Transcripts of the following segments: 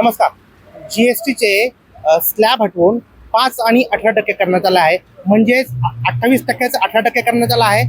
नमस्कार. G S टीचे slab हटवून पाच आणि अठरा टक्के करण्यात आला आहे. म्हणजेच अठ्ठावीस टक्क्याचा अठरा टक्के करण्यात आला आहे.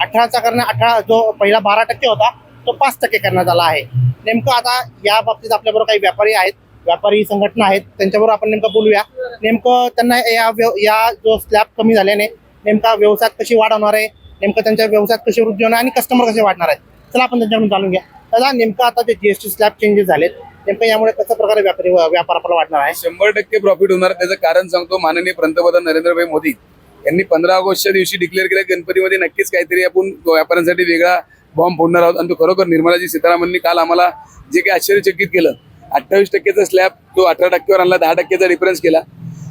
अठराचा करणं अठरा जो पहिला बारा टक्के होता तो पाच टक्के करण्यात आला आहे. नेमकं आता या बाबतीत आपल्याबरोबर काही व्यापारी आहेत. व्यापारी संघटना आहेत. त्यांच्याबरोबर आपण नेमकं बोलूया. नेमकं त्यांना या व्यव या जो स्लॅब कमी झाल्याने नेमका व्यवसायात कशी वाढ होणार आहे? नेमकं त्यांच्या व्यवसायात कशी वृद्धी होणार आणि कस्टमर कसे वाढणार आहेत? चला आपण त्यांच्याकडून जाणून घ्या. दादा नेमकं आता जे जीएसटी स्लॅब चेंजेस झालेत नेमकं यामुळे कशा प्रकारे व्यापारी व्यापार आपला वाढणार आहे? शंभर टक्के प्रॉफिट होणार त्याचं कारण सांगतो माननीय पंतप्रधान नरेंद्रभाई मोदी यांनी पंधरा ऑगस्टच्या दिवशी डिक्लेअर केलं गणपतीमध्ये नक्कीच काहीतरी आपण व्यापाऱ्यांसाठी वेगळा बॉम्ब फोडणार आहोत. आणि तो खरोखर निर्मलाजी सीतारामननी काल आम्हाला जे काही आश्चर्यचकित केलं अठ्ठावीस टक्केचा स्लॅब तो अठरा टक्केवर आणला दहा टक्केचा डिफरन्स केला.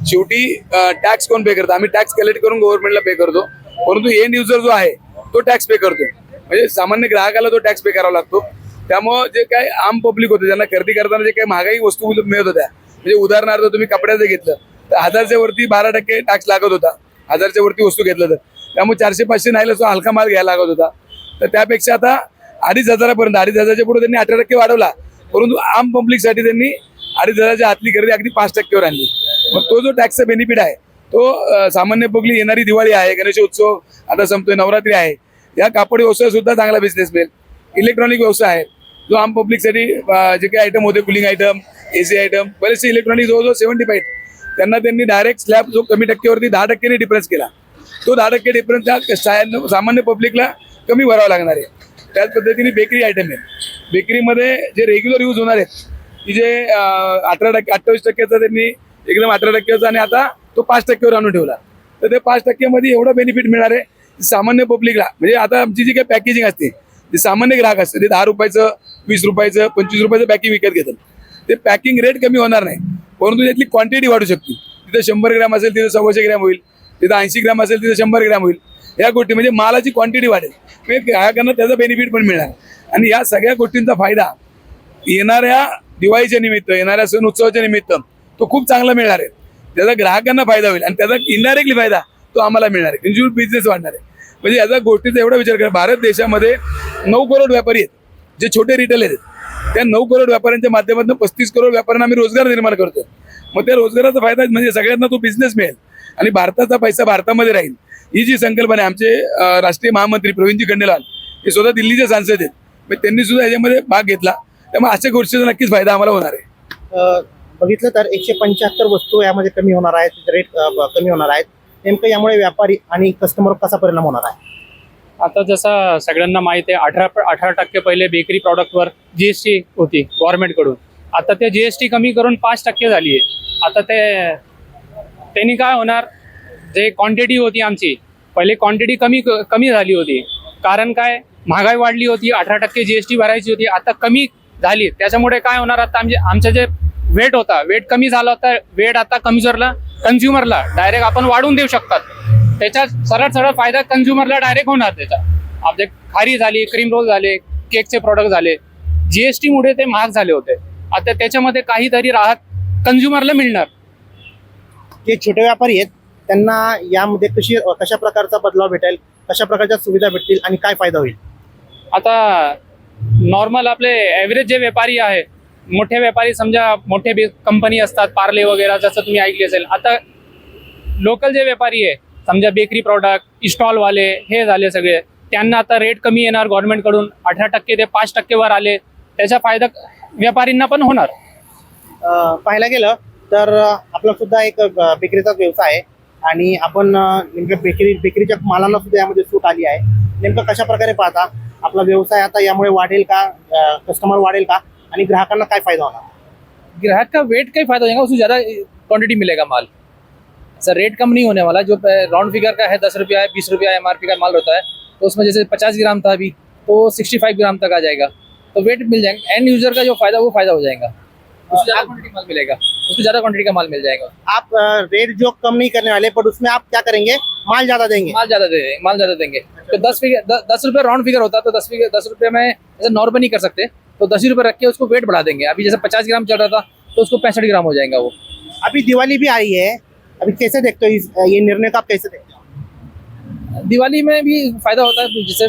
शेवटी टॅक्स कोण पे करतो? आम्ही टॅक्स कलेक्ट करून गव्हर्नमेंटला पे करतो. परंतु एंड युजर जो आहे तो टॅक्स पे करतो. म्हणजे सामान्य ग्राहकाला तो टॅक्स पे करावा लागतो. त्यामुळं जे काही आम पब्लिक होते ज्यांना खरेदी करताना जे काही महागाई वस्तू मिळत होत्या म्हणजे उदाहरणार्थ तुम्ही कपड्याचं घेतलं तर हजारच्या वरती बारा टक्के टॅक्स लागत होता. हजारच्या वरती वस्तू घेतलं तर. त्यामुळे चारशे पाचशे नाही असं हलका माल घ्यायला लागत होता. तर त्यापेक्षा आता अडीच हजारापर्यंत अडीच हजारच्या पुढे त्यांनी अठरा टक्के वाढवला. परंतु आम पब्लिकसाठी त्यांनी अडीच हजारच्या आतली खरेदी अगदी पाच टक्केवर आणली. मग तो जो टॅक्सचा बेनिफिट आहे तो सामान्य पब्लिक येणारी दिवाळी आहे गणेश उत्सव आता संपतोय नवरात्री आहे. या कापड व्यवसाय सुद्धा चांगला बिझनेस मिळेल. इलेक्ट्रॉनिक व्यवसाय आहे. जो आम पब्लिकसाठी जे काही आयटम होते cooling item A C item बरेचसे इलेक्ट्रॉनिक जवळजवळ सेव्हन्टी फाईव्ह त्यांना त्यांनी डायरेक्ट स्लॅब जो कमी टक्केवरती दहा टक्क्याने डिफरन्स केला. तो दहा टक्के डिफरन्स त्या सामान्य पब्लिकला कमी भरावा लागणार आहे. त्याच पद्धतीने बेकरी आयटम आहे. बेकरीमध्ये जे रेग्युलर यूज होणार आहेत की जे अठरा टक्के अठ्ठावीस टक्क्याचा त्यांनी एकदम अठरा टक्क्याचा आणि आता तो पाच टक्क्यावर आणून ठेवला. तर ते पाच टक्क्यामध्ये एवढं बेनिफिट मिळणार आहे सामान्य पब्लिकला म्हणजे आता आमची जी काही पॅकेजिंग असते ते सामान्य ग्राहक असते ते दहा रुपयाचं वीस रुपयाचं पंचवीस रुपयाचं पॅकिंग विकत घेतात. ते पॅकिंग रेट कमी होणार नाही परंतु त्यातली क्वांटिटी वाढू शकते. तिथं शंभर ग्रॅम असेल तिथं सव्वाशे ग्रॅम होईल तिथं ऐंशी ग्रॅम असेल तिथं शंभर ग्रॅम होईल. या गोष्टी म्हणजे मालाची क्वांटिटी वाढेल. म्हणजे ग्राहकांना त्याचा बेनिफिट पण मिळणार. आणि या सगळ्या गोष्टींचा फायदा येणाऱ्या दिवाळीच्या निमित्त येणाऱ्या सण उत्सवाच्या निमित्त तो खूप चांगला मिळणार आहे. त्याचा ग्राहकांना फायदा होईल आणि त्याचा इनडायरेक्टली फायदा तो आम्हाला मिळणार आहे. कंझ्युमर बिझनेस वाढणार आहे. म्हणजे याचा गोष्टीचा एवढा विचार करा. भारत देशामध्ये नऊ करोड व्यापारी आहेत जे छोटे रिटेलर आहेत. त्या नऊ करोड व्यापाऱ्यांच्या माध्यमातून पस्तीस करोड व्यापाऱ्यांना आम्ही रोजगार निर्माण करतो मग त्या रोजगाराचा फायदा म्हणजे सगळ्यांना तो बिझनेस मिळेल आणि भारताचा पैसा भारतामध्ये राहील. ही जी संकल्पना आहे आमचे राष्ट्रीय महामंत्री प्रवीणजी खंडेलाल हे स्वतः दिल्लीचे सांसद आहेत. मग त्यांनी सुद्धा याच्यामध्ये भाग घेतला. त्यामुळे अशा गोष्टीचा नक्कीच फायदा आम्हाला होणार आहे. बघितलं तर एकशे पंच्याहत्तर वस्तू यामध्ये कमी होणार आहेत रेट कमी होणार आहेत. नेमकं यामुळे व्यापारी आणि कस्टमर कसा परिणाम होणार आहे? आता जसं सगळ्यांना माहिती आहे अठरा अठरा टक्के पहिले बेकरी प्रॉडक्टवर जी एस टी होती गव्हर्नमेंटकडून आता ते जी एस टी कमी करून पाच टक्के झाली आहे. आता ते त्यांनी काय होणार? जे क्वांटिटी होती आमची पहिले क्वांटिटी कमी कमी झाली होती. कारण काय? महागाई वाढली होती अठरा टक्के जी एस टी भरायची होती आता कमी झाली. त्याच्यामुळे काय होणार? आता आमचे आमचं जे वेट होता वेट कमी झाला होता वेट आता कन्झ्युमरला कन्झ्युमरला डायरेक्ट आपण वाढवून देऊ शकतात. त्याचा सरळ सरळ फायदा कन्झ्युमरला डायरेक्ट होणार त्याचा. आपले खारी झाली क्रीम रोल झाले केकचे प्रोडक्ट झाले जीएसटी मुळे ते महाग झाले होते. आता त्याच्यामध्ये काहीतरी राहत कन्झ्युमरला मिळणार. जे छोटे व्यापारी आहेत. त्यांना यामध्ये कशी कशा प्रकारचा बदलाव भेटेल कशा प्रकारच्या सुविधा भेटतील आणि काय फायदा होईल? आता नॉर्मल आपले ॲव्हरेज जे व्यापारी आहे मोठे व्यापारी समजा मोठे बे कंपनी असतात पार्ले वगैरे जसं तुम्ही ऐकले असेल. आता लोकल जे व्यापारी आहे समजा बेकरी प्रॉडक्ट स्टॉलवाले हे झाले सगळे. त्यांना आता रेट कमी येणार गव्हर्नमेंटकडून अठरा टक्के ते पाच टक्केवर आले. त्याचा फायदा व्यापारींना पण होणार. पाहायला गेलं तर आपला सुद्धा एक बेकरीचा व्यवसाय आहे. आणि आपण नेमकं बेकरी बेकरीच्या मालांना सुद्धा यामध्ये सूट आली आहे. नेमकं कशा प्रकारे पाहता? आपला व्यवसाय आता यामुळे वाढेल का? कस्टमर वाढेल का? आणि ग्राहकांना काय फ़ायदा होणार? ग्राहक का वेट का ही फ़ायदा हो जाएगा उसमें ज़्यादा क्वांटिटी मिलेगा माल. सर रेट कम नहीं होने वाला जो राउंड फिगर का है दस रुपया है बीस रुपया एम का माल होता है तो उसमें जैसे पचास ग्राम था अभी तो सिक्सटी फाइव ग्राम तक आ जाएगा। तो वेट मिल जाएगा एंड यूज़र का जो फ़ायदा वो फ़ायदा हो जाएगा। उसमें ज़्यादा क्वांटिटी माल मिलेगा उसमें ज़्यादा क्वांटिटी का माल मिल जाएगा। आप रेट जो कम नहीं करने वाले पर उसमें आप क्या करेंगे? माल ज़्यादा देंगे। माल ज़्यादा दे देंगे माल ज़्यादा देंगे। तो दस फिगर दस रुपये राउंड फिगर होता है तो दस फिगर दस रुपये में जैसे नॉर्मल नहीं कर सकते। तो दस ही रुपये रख के उसको वेट बढ़ा देंगे। अभी जैसे पचास ग्राम चल रहा था तो उसको पैंसठ ग्राम हो जाएगा वो। अभी दिवाली भी आई है। अभी कैसे देखते हो इस ये निर्णय का आप कैसे देखते हो? दिवाली में भी फ़ायदा होता है जैसे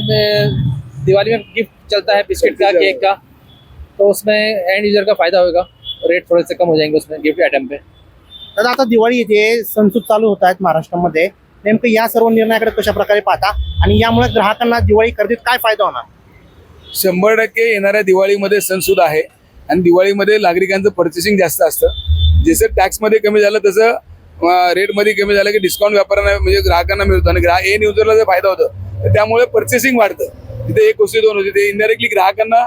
दिवाली में गिफ्ट चलता है बिस्किट का केक का तो उसमें एंड यूज़र का फ़ायदा होगा रेट थोड़े से कम हो जाएँगे उसमें गिफ्ट आइटम पे। दादा आता दिवाळी येते सणसूद चालू होत आहेत महाराष्ट्रामध्ये. नेमकं या सर्व निर्णयाकडे कशा प्रकारे पाहता? आणि यामुळे ग्राहकांना दिवाळी खरेदीत काय फ़ायदा होणार? शंभर टक्के येणाऱ्या दिवाळीमध्ये सणसूद आहे. आणि दिवाळीमध्ये नागरिकांचं पर्चेसिंग जास्त असतं. जसं टॅक्समध्ये कमी झालं तसं रेटमध्ये कमी झालं की डिस्काउंट व्यापाऱ्यांना म्हणजे ग्राहकांना मिळतो. आणि ग्राहक एन युजरला जर फायदा होतो तर त्यामुळे पर्चेसिंग वाढतं. तिथे एक गोष्टी दोन होती ते इनडायरेक्टली ग्राहकांना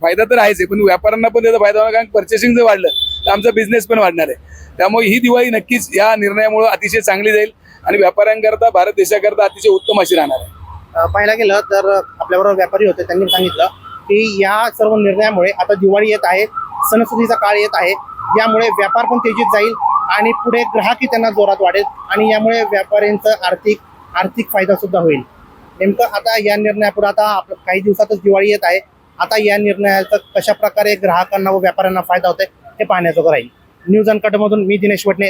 फायदा तर आहेच आहे पण व्यापाऱ्यांना पण त्याचा फायदा होणार कारण पर्चेसिंग जर वाढलं तर आमचा बिझनेस पण वाढणार आहे. त्यामुळे ही दिवाळी नक्कीच या निर्णयामुळे अतिशय चांगली जाईल. आणि व्यापाऱ्यांकरता भारत देशाकरता अतिशय उत्तम अशी राहणार आहे. पाहायला गेलं तर आपल्याबरोबर व्यापारी होते त्यांनी सांगितलं की या सर्व निर्णयामुळे आता दिवाळी येत आहे सणसुदीचा काळ येत आहे. यामुळे व्यापार पण तेजीत जाईल आणि पुढे ग्राहकही त्यांना जोरात वाढेल आणि यामुळे व्यापाऱ्यांचं आर्थिक आर्थिक फायदा सुद्धा होईल. नेमकं आता या निर्णयापुढे आता आपलं काही दिवसातच दिवाळी येत आहे. आता या निर्णयाचा कशा प्रकारे ग्राहकांना व व्यापाऱ्यांना फायदा होतोय हे पाहण्याजोगं राहील. न्यूज अनकटमधून मी दिनेश वटणे.